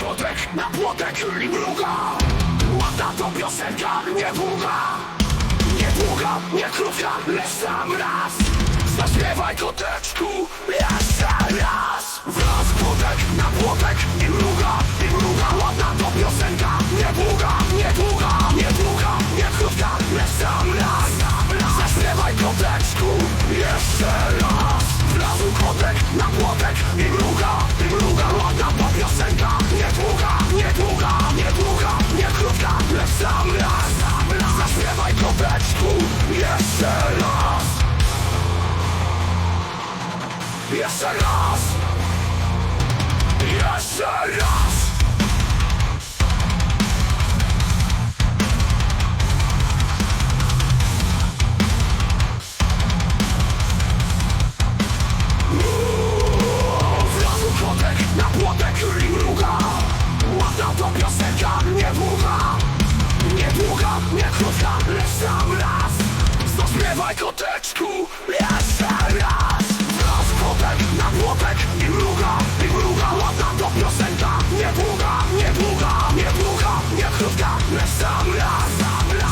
Kotek na płotek i mruga Ładna to piosenka, niedługa Niedługa, nie krótka, lecz sam raz. Zaśpiewaj koteczku, jeszcze raz jeszcze raz. Jeszcze raz. Na płotek i mruga Ładna piosenka, niedługa Niedługa, nie krótka, lecz sam raz. Zaśpiewaj koteczku, lecz sam raz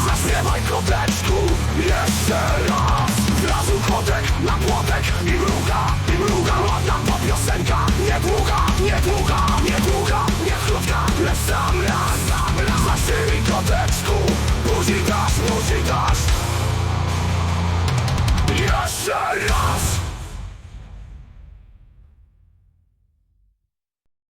Zaśpiewaj koteczku, jeszcze raz Wlazł kotek na płotek i mruga I mruga, ładna to piosenka Niedługa, niedługa, niedługa, nie krótka, lecz sam raz Zaśpiewaj koteczku,